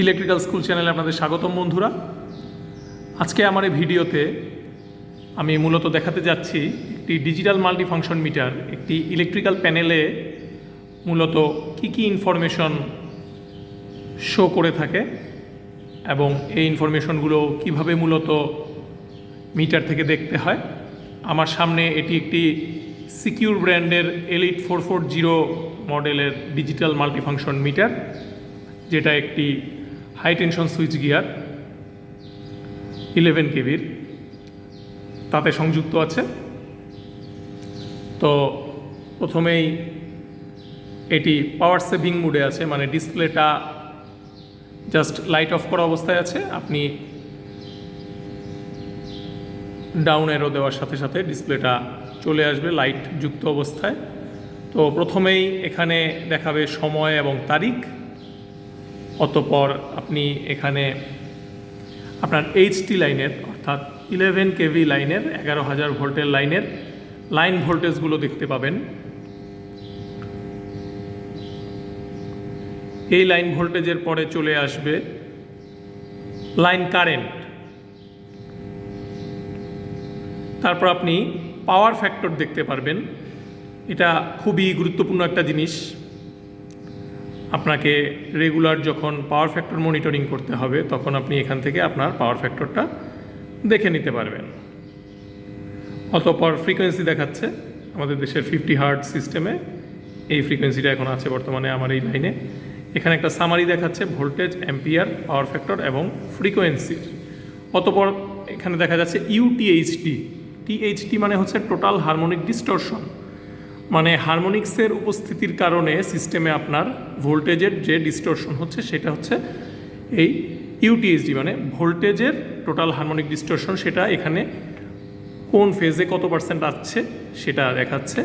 Electrical school চ্যানেলে আপনাদের স্বাগতম, বন্ধুরা। আজকে আমার এই ভিডিওতে আমি মূলত দেখাতে যাচ্ছি একটি ডিজিটাল মাল্টি ফাংশন মিটার, একটি ইলেকট্রিক্যাল প্যানেলে মূলত কি কি ইনফরমেশন শো করে থাকে এবং এই ইনফরমেশনগুলো কীভাবে মূলত মিটার থেকে দেখতে হয়। আমার সামনে এটি একটি সিকিউর ব্র্যান্ডের এলিট ফোর ফোর জিরো মডেলের ডিজিটাল মাল্টিফাংশন মিটার, যেটা একটি high tension switch gear eleven কেবির তাতে সংযুক্ত আছে। তো প্রথমেই এটি পাওয়ার সেভিং মুডে আছে মানে ডিসপ্লেটা জাস্ট লাইট অফ করা অবস্থায় আছে। আপনি ডাউন এরো দেওয়ার সাথে সাথে ডিসপ্লেটা চলে আসবে লাইট যুক্ত অবস্থায়। তো প্রথমেই এখানে দেখাবে সময় এবং তারিখ। অতপর আপনি এখানে আপনার এইচটি লাইনের, অর্থাৎ ইলেভেন কেভি লাইনের, এগারো হাজার ভোল্টের লাইনের লাইন ভোল্টেজগুলো দেখতে পাবেন। এই লাইন ভোল্টেজের পরে চলে আসবে লাইন কারেন্ট তারপর আপনি পাওয়ার ফ্যাক্টর দেখতে পারবেন। এটা খুবই গুরুত্বপূর্ণ একটা জিনিস। আপনাকে রেগুলার যখন পাওয়ার ফ্যাক্টর মনিটরিং করতে হবে, তখন আপনি এখান থেকে আপনার পাওয়ার ফ্যাক্টরটা দেখে নিতে পারবেন। অতপর ফ্রিকোয়েন্সি দেখাচ্ছে। আমাদের দেশের ফিফটি হার্ট সিস্টেমে এই ফ্রিকোয়েন্সিটা এখন আছে বর্তমানে আমার এই লাইনে এখানে একটা সামারি দেখাচ্ছে ভোল্টেজ অ্যাম্পিয়ার পাওয়ার ফ্যাক্টর এবং ফ্রিকোয়েন্সির অতপর এখানে দেখা যাচ্ছে ইউটিএইচডি টিএইচডি মানে হচ্ছে টোটাল হারমোনিক ডিস্টরশন মানে হারমোনিক্সের উপস্থিতির কারণে সিস্টেমে আপনার ভোল্টেজের যে ডিস্টরশন হচ্ছে, সেটা হচ্ছে এই ইউটিএইচডি মানে ভোল্টেজের টোটাল হারমোনিক ডিস্টরশন সেটা এখানে কোন ফেজে কত পার্সেন্ট আসছে, সেটা দেখাচ্ছে।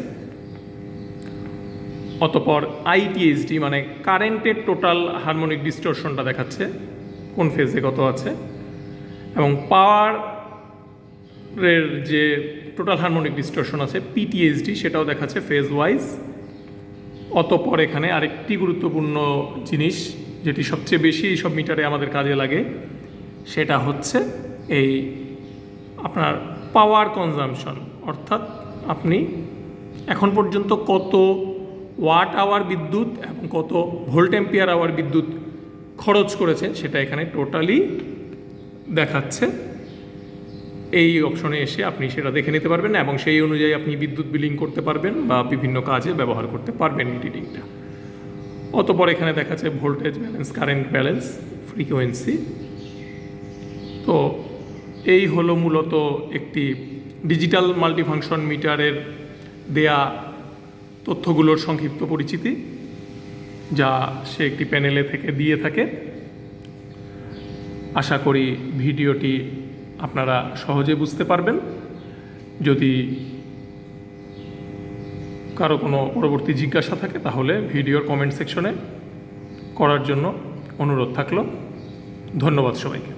অতপর আইটিএইচডি মানে কারেন্টের টোটাল হারমোনিক ডিস্টরশনটা দেখাচ্ছে, কোন ফেজে কত আছে। এবং পাওয়ারের যে টোটাল হারমোনিক ডিস্টরশন আছে পিটিএইচডি সেটাও দেখাচ্ছে ফেজ ওয়াইজ অতপর এখানে আরেকটি গুরুত্বপূর্ণ জিনিস, যেটি সবচেয়ে বেশি এইসব মিটারে আমাদের কাজে লাগে, সেটা হচ্ছে এই আপনার পাওয়ার কনজামশন অর্থাৎ আপনি এখন পর্যন্ত কত ওয়াট আওয়ার বিদ্যুৎ এবং কত ভোল্ট এম্পিয়ার আওয়ার বিদ্যুৎ খরচ করেছেন, সেটা এখানে টোটালি দেখাচ্ছে। এই অপশনে এসে আপনি সেটা দেখে নিতে পারবেন এবং সেই অনুযায়ী আপনি বিদ্যুৎ বিলিং করতে পারবেন বা বিভিন্ন কাজে ব্যবহার করতে পারবেন এই রিডিংটা অতপর এখানে দেখাচ্ছে voltage balance current balance frequency তো এই হলো মূলত একটি ডিজিটাল মাল্টিফাংশন মিটারের দেয়া তথ্যগুলোর সংক্ষিপ্ত পরিচিতি, যা সে একটি প্যানেলে থেকে দিয়ে থাকে। আশা করি ভিডিওটি আপনারা সহজে বুঝতে পারবেন। যদি কারও কোনো পরবর্তী জিজ্ঞাসা থাকে, তাহলে ভিডিওর কমেন্ট সেকশনে করার জন্য অনুরোধ থাকল। ধন্যবাদ সবাইকে।